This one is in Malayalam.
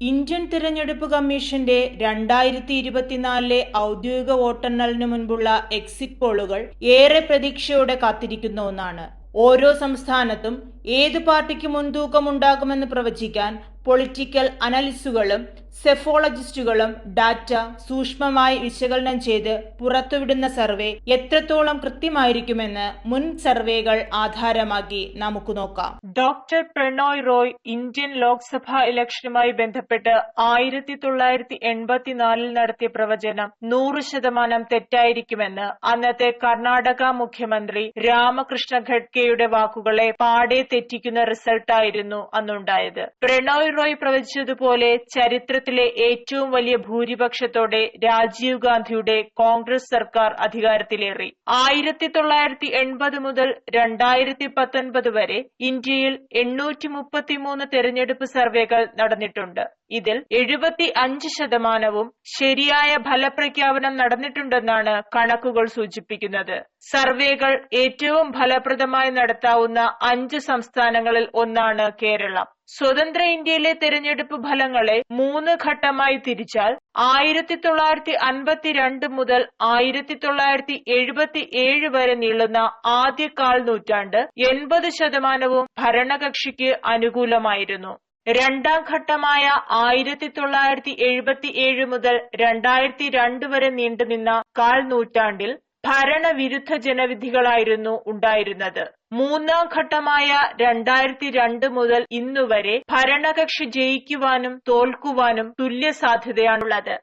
ഇന്ത്യൻ തിരഞ്ഞെടുപ്പ് കമ്മീഷന്റെ രണ്ടായിരത്തി ഇരുപത്തിനാലിലെ ഔദ്യോഗിക വോട്ടെണ്ണലിന് മുൻപുള്ള എക്സിറ്റ് പോളുകൾ ഏറെ പ്രതീക്ഷയോടെ കാത്തിരിക്കുന്ന ഒന്നാണ്. ഓരോ സംസ്ഥാനത്തും ഏത് പാർട്ടിക്ക് മുൻതൂക്കമുണ്ടാകുമെന്ന് പ്രവചിക്കാൻ പൊളിറ്റിക്കൽ അനലിസ്റ്റുകളും സെഫോളജിസ്റ്റുകളും ഡാറ്റ സൂക്ഷ്മമായി വിശകലനം ചെയ്ത് പുറത്തുവിടുന്ന സർവേ എത്രത്തോളം കൃത്യമായിരിക്കുമെന്ന് മുൻ സർവേകൾ ആധാരമാക്കി നമുക്ക് നോക്കാം. ഡോക്ടർ പ്രണോയ് റോയ് ഇന്ത്യൻ ലോക്സഭാ ഇലക്ഷനുമായി ബന്ധപ്പെട്ട് ആയിരത്തി തൊള്ളായിരത്തി എൺപത്തിനാലിൽ നടത്തിയ പ്രവചനം നൂറ് ശതമാനം തെറ്റായിരിക്കുമെന്ന് അന്നത്തെ കർണാടക മുഖ്യമന്ത്രി രാമകൃഷ്ണ ഖഡ്കെയുടെ വാക്കുകളെ പാടെ തെറ്റിക്കുന്ന റിസൾട്ടായിരുന്നു അന്നുണ്ടായത്. പ്രണോയ് റോയ് പ്രവചിച്ചതുപോലെ ചരിത്രത്തിലെ ഏറ്റവും വലിയ ഭൂരിപക്ഷത്തോടെ രാജീവ് ഗാന്ധിയുടെ കോൺഗ്രസ് സർക്കാർ അധികാരത്തിലേറി. ആയിരത്തി തൊള്ളായിരത്തി എൺപത് മുതൽ രണ്ടായിരത്തി പത്തൊൻപത് വരെ ഇന്ത്യയിൽ എണ്ണൂറ്റി മുപ്പത്തിമൂന്ന് തെരഞ്ഞെടുപ്പ് സർവേകൾ നടന്നിട്ടുണ്ട്. ഇതിൽ എഴുപത്തി അഞ്ച് ശതമാനവും ശരിയായ ഫലപ്രഖ്യാപനം നടന്നിട്ടുണ്ടെന്നാണ് കണക്കുകൾ സൂചിപ്പിക്കുന്നത്. സർവേകൾ ഏറ്റവും ഫലപ്രദമായി നടത്താവുന്ന അഞ്ച് സംസ്ഥാനങ്ങളിൽ ഒന്നാണ് കേരളം. സ്വതന്ത്ര ഇന്ത്യയിലെ തെരഞ്ഞെടുപ്പ് ഫലങ്ങളെ മൂന്ന് ഘട്ടമായി തിരിച്ചാൽ ആയിരത്തി തൊള്ളായിരത്തി അൻപത്തിരണ്ട് മുതൽ ആയിരത്തി തൊള്ളായിരത്തി എഴുപത്തി ഏഴ് വരെ നീളുന്ന ആദ്യ കാൽ നൂറ്റാണ്ട് എൺപത് ശതമാനവും ഭരണകക്ഷിക്ക് അനുകൂലമായിരുന്നു. രണ്ടാം ഘട്ടമായ ആയിരത്തി തൊള്ളായിരത്തി എഴുപത്തി ഏഴ് മുതൽ രണ്ടായിരത്തി രണ്ട് വരെ നീണ്ടുനിന്ന കാൽ നൂറ്റാണ്ടിൽ ഭരണവിരുദ്ധ ജനവിധികളായിരുന്നു ഉണ്ടായിരുന്നത്. മൂന്നാം ഘട്ടമായ രണ്ടായിരത്തി രണ്ട് മുതൽ ഇന്നുവരെ ഭരണകക്ഷി ജയിക്കുവാനും തോൽക്കുവാനും തുല്യ സാധ്യതയാണുള്ളത്